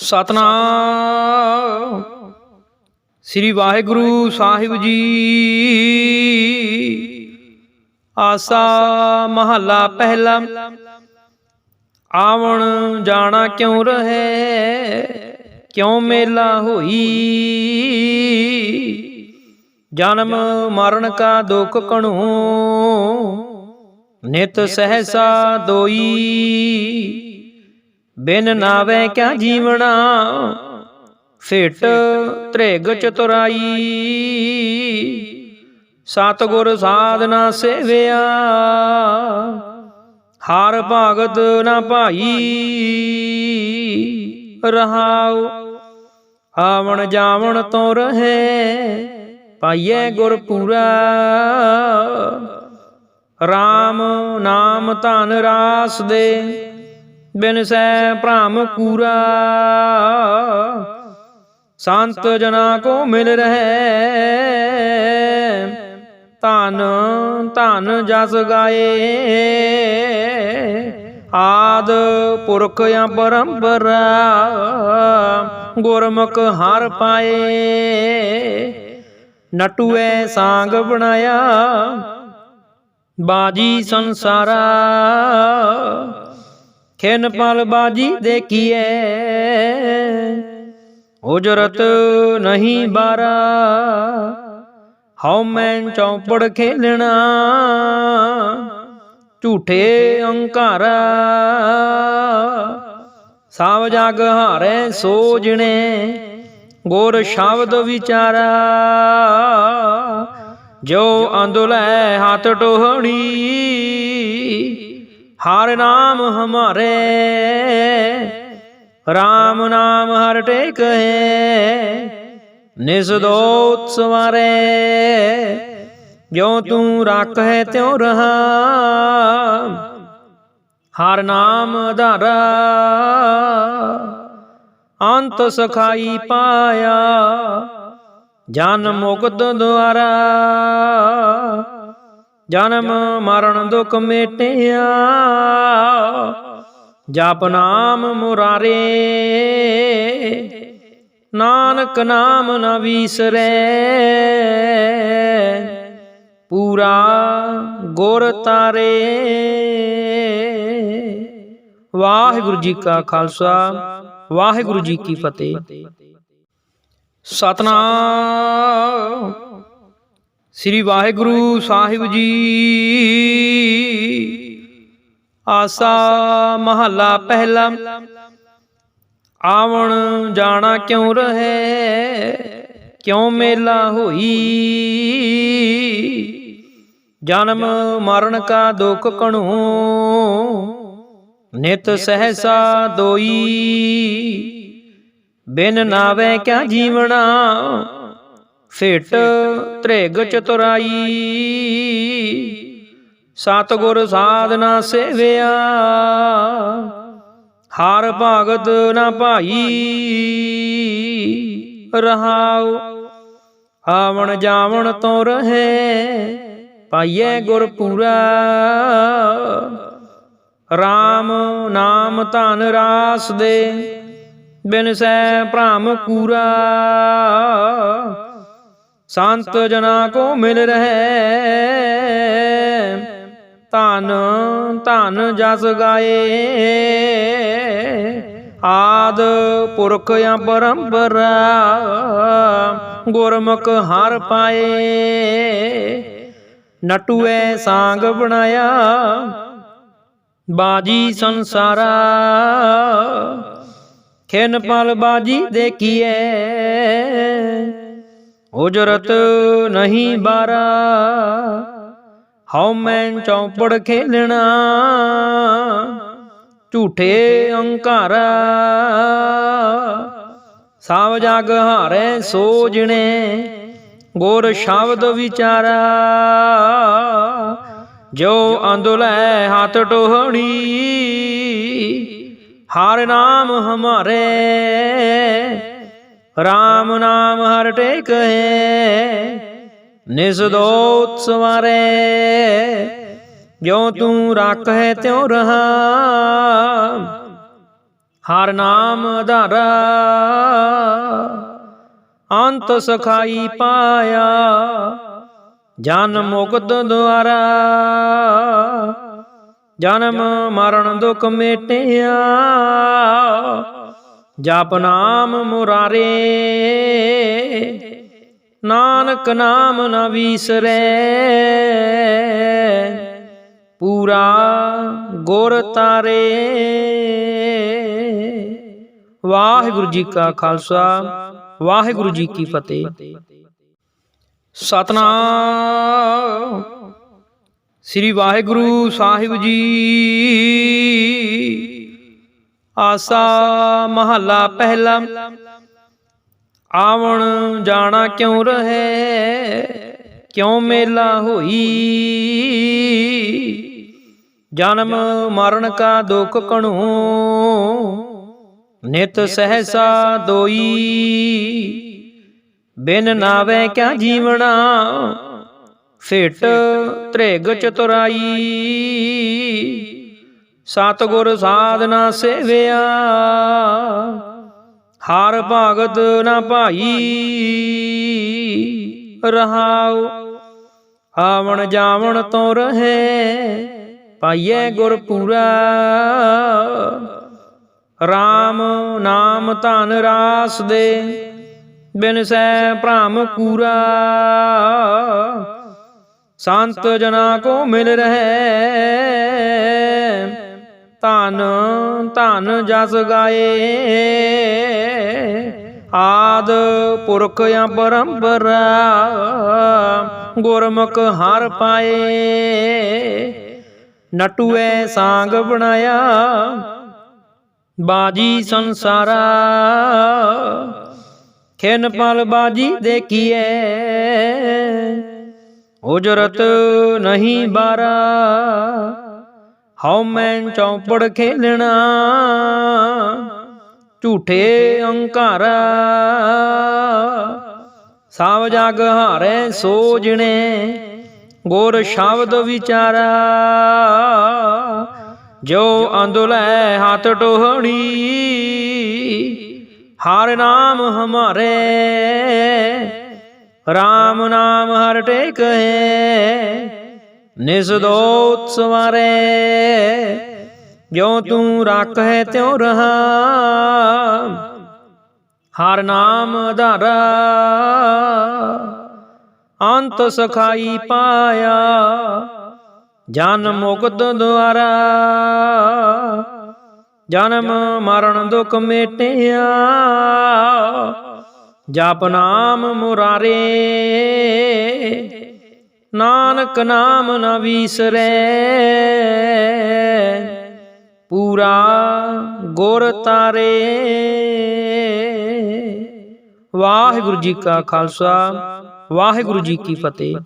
ਸਤਨਾਮ। ਸ੍ਰੀ ਵਾਹਿਗੁਰੂ ਸਾਹਿਬ ਜੀ। ਆਸਾ ਮਹੱਲਾ ਪਹਿਲਾ। ਆਵਣ ਜਾਣਾ ਕਿਉਂ ਰਹੇ? ਕਿਉਂ ਮੇਲਾ ਹੋਈ? ਜਨਮ ਮਰਨ ਕਾ ਦੁੱਖ ਕਣੂ। ਨਿਤ ਸਹਸਾ ਦੋਈ। ਬਿਨ ਨਾਵੇ ਕਿਆ ਜੀਵਣਾ? ਫਿਟ ਤ੍ਰਿਗ ਚਤੁਰਾਈ। ਸਤਗੁਰ ਸਾਧਨਾ ਸੇਵਿਆ। ਹਰ ਭਗਤ ਨਾ ਭਾਈ। ਰਹਾਉ। ਆਵਣ ਜਾਵਣ ਤੋਂ ਰਹੇ। ਪਾਈਏ ਗੁਰ ਪੂਰਾ। RAM ਨਾਮ ਧਨ ਰਾਸ ਦੇ। ਬਿਨ ਸੈ ਭ੍ਰਮ ਕੂਰਾ। ਸੰਤ ਜਨਾ ਕੋ ਮਿਲ ਰਹੇ। ਧਨ ਧਨ ਜਸ ਗਾਏ। ਆਦ ਪੁਰਖ ਜਾਂ ਪਰੰਪਰਾ, ਗੁਰਮੁਖ ਹਰ ਪਾਏ। ਨਟੂਏ ਸਾੰਗ ਬਣਾਇਆ, ਬਾਜੀ ਸੰਸਾਰਾ। ਖਿਨ ਪਲ ਬਾਜੀ ਦੇਖੀਏ ਉਜਰਤ ਨਹੀਂ ਬਾਰਾ। ਹਉ ਮੈਂ ਚੌਪੜ ਖੇਲਣਾ। ਝੂਠੇ ਅੰਕਾਰਾ। ਸਭ ਜਗ ਹਾਰੇ ਸੋਜਣੇ ਗੁਰ ਸ਼ਬਦ ਵਿਚਾਰਾ। ਜੋ ਅੰਦੁਲੇ ਹੱਥ ਟੋਹਣੀ। ਹਰ ਨਾਮ ਹਮਾਰੇ। RAM ਨਾਮ ਹਰ ਟੇਕ ਹੈ ਨਿਸ ਦੋਤ ਸਵਾਰੇ ਜੋ ਤੂੰ ਰੱਖ ਹੈ ਤਿਉ ਰਹਾ। ਹਰ ਨਾਮ ਧਾਰਾ। ਅੰਤ ਸਖਾਈ ਪਾਇਆ। ਜਨ ਮੁਕਤ ਦੁਆਰਾ। ਜਨਮ ਮਰਨ ਦੁਖ ਮੇਟਿਆ। ਜਪ ਨਾਮ ਮੁਰਾਰੇ। ਨਾਨਕ ਨਾਮ ਨ ਵੀਸਰੇ। ਪੂਰਾ ਗੁਰ ਤਾਰੇ। ਵਾਹਿਗੁਰੂ ਜੀ ਕਾ ਖਾਲਸਾ, ਵਾਹਿਗੁਰੂ ਜੀ ਕੀ ਫਤਿਹ। ਸਤਨਾਮ। ਸ੍ਰੀ ਵਾਹਿਗੁਰੂ ਸਾਹਿਬ ਜੀ। ਆਸਾ ਮਹੱਲਾ ਪਹਿਲਾ। ਆਵਣ ਜਾਣਾ ਕਿਉਂ ਰਹੇ? ਕਿਉਂ ਮੇਲਾ ਹੋਈ? ਜਨਮ ਮਰਨ ਕਾ ਦੁੱਖ ਕਣੂ। ਨਿਤ ਸਹਸਾ ਦੋਈ। ਬਿਨ ਨਾਵੇ ਕਿਆ ਜੀਵਣਾ? ਫਿਟ ਤ੍ਰਿਗ ਚਤੁਰਾਈ। ਸਤਗੁਰ ਸਾਧਨਾ ਸੇਵਿਆ। ਹਰ ਭਗਤ ਨਾ ਭਾਈ। ਰਹਾਉ, ਆਵਣ ਜਾਵਣ ਤੋਂ ਰਹੇ। ਪਾਈਏ ਗੁਰ ਪੂਰਾ। RAM ਨਾਮ ਧਨ ਰਾਸ ਦੇ। ਬਿਨ ਸੈ ਭ੍ਰਮ ਕੂਰਾ। ਸੰਤ ਜਨਾ ਕੋ ਮਿਲ ਰਹੇ। ਧਨ ਧਨ ਜਸ ਗਾਏ। ਆਦ ਪੁਰਖ ਜਾਂ ਪਰੰਪਰਾ, ਗੁਰਮੁਖ ਹਰ ਪਾਏ। ਨਟੂਏ ਸਾੰਗ ਬਣਾਇਆ, ਬਾਜੀ ਸੰਸਾਰਾ। ਖਿਨ ਪਲ ਬਾਜੀ ਦੇਖੀਏ ਉਜਰਤ ਨਹੀਂ ਬਾਰਾ। ਹਉ ਮੈਂ ਚੌਪੜ ਖੇਲਣਾ। ਝੂਠੇ ਅੰਕਾਰਾ। ਸਭ ਜਗ ਹਾਰੇ ਸੋਜਣੇ ਗੁਰ ਸ਼ਬਦ ਵਿਚਾਰਾ। ਜੋ ਅੰਦੁਲੇ ਹੱਥ ਟੋਹਣੀ। ਹਰ ਨਾਮ ਹਮਾਰੇ। RAM ਨਾਮ ਹਰ ਟੇਕ ਹੈ ਨਿਸ ਦੋਤ ਸਵਾਰੇ ਜੋ ਤੂੰ ਰੱਖ ਹੈ ਤਿਉ ਰਹਾ, ਹਰ ਨਾਮ ਆਧਾਰਾ ਅੰਤ ਸਖਾਈ ਪਾਇਆ, ਜਨ ਮੁਕਤ ਦੁਆਰਾ। ਜਨਮ ਮਰਨ ਦੁਖ ਮੇਟਿਆ ਜਪ ਨਾਮ ਮੁਰਾਰੇ। ਨਾਨਕ ਨਾਮ ਨ ਵੀਸਰੈ। ਪੂਰਾ ਗੁਰ ਤਾਰੇ। ਵਾਹਿਗੁਰੂ ਜੀ ਕਾ ਖਾਲਸਾ, ਵਾਹਿਗੁਰੂ ਜੀ ਕੀ ਫਤਿਹ। ਸਤਨਾਮ। ਸ੍ਰੀ ਵਾਹਿਗੁਰੂ ਸਾਹਿਬ ਜੀ। ਆਸਾ ਮਹੱਲਾ ਪਹਿਲਾ। ਆਵਣ ਜਾਣਾ ਕਿਉਂ ਰਹੇ? ਕਿਉਂ ਮੇਲਾ ਹੋਈ? ਜਨਮ ਮਰਨ ਕਾ ਦੁੱਖ ਕਣੂ। ਨਿਤ ਸਹਸਾ ਦੋਈ। ਬਿਨ ਨਾਵੇ ਕਿਆ ਜੀਵਣਾ? ਫਿਟ ਤ੍ਰਿਗ ਚਤੁਰਾਈ। ਸਤਗੁਰ ਸਾਧਨਾ ਸੇਵਿਆ। ਹਰ ਭਗਤ ਨਾ ਭਾਈ ਰਹਾਉ। ਆਵਣ ਜਾਵਣ ਤੋਂ ਰਹੇ ਪਾਈਏ ਗੁਰ ਪੂਰਾ। RAM ਨਾਮ ਧਨ ਰਾਸ ਦੇ, ਬਿਨ ਸੈ ਭ੍ਰਮ ਕੂਰਾ। ਸੰਤ ਜਨਾ ਕੋ ਮਿਲ ਰਹੇ ਧਨ ਧਨ ਜਸ ਗਾਏ। ਆਦ ਪੁਰਖ ਪਰੰਪਰਾ ਗੁਰਮੁਖ ਹਰ ਪਾਏ। ਨਟੂਏ ਸਾੰਗ ਬਣਾਇਆ, ਬਾਜੀ ਸੰਸਾਰਾ। ਖਿਨ ਪਲ ਬਾਜੀ ਦੇਖੀਏ ਉਜਰਤ ਨਹੀਂ ਬਾਰਾ। ਹਉ ਮੈਂ ਚੌਪੜ ਖੇਲਣਾ, ਝੂਠੇ ਅੰਕਾਰਾ ਸਭ ਜਗ ਹਾਰੇ ਸੋ ਸੋਜਣੇ ਗੁਰ ਸ਼ਬਦ ਵਿਚਾਰਾ। ਜੋ ਅੰਦੁਲੇ ਹੱਥ ਟੋਹਣੀ, ਹਰ ਨਾਮ ਹਮਾਰੇ। RAM ਨਾਮ ਹਰ ਟੇਕ ਹੈ ਨਿਸ ਦੋਤ ਸਵਾਰੇ ਜੋ ਤੂੰ ਰੱਖ ਹੈ ਤਿਉ ਰਹਾ। ਹਰ ਨਾਮ ਆਧਾਰਾ ਅੰਤ ਸਖਾਈ ਪਾਇਆ, ਜਨ ਮੁਕਤ ਦੁਆਰਾ। ਜਨਮ ਮਰਨ ਦੁਖ ਮੇਟਿਆ, ਜਪ ਨਾਮ ਮੁਰਾਰੇ। ਨਾਨਕ ਨਾਮ ਨ ਵੀਸਰੈ। ਪੂਰਾ ਗੁਰ ਤਾਰੇ। ਵਾਹਿਗੁਰੂ ਜੀ ਕਾ ਖਾਲਸਾ, ਵਾਹਿਗੁਰੂ ਜੀ ਕੀ ਫਤਿਹ।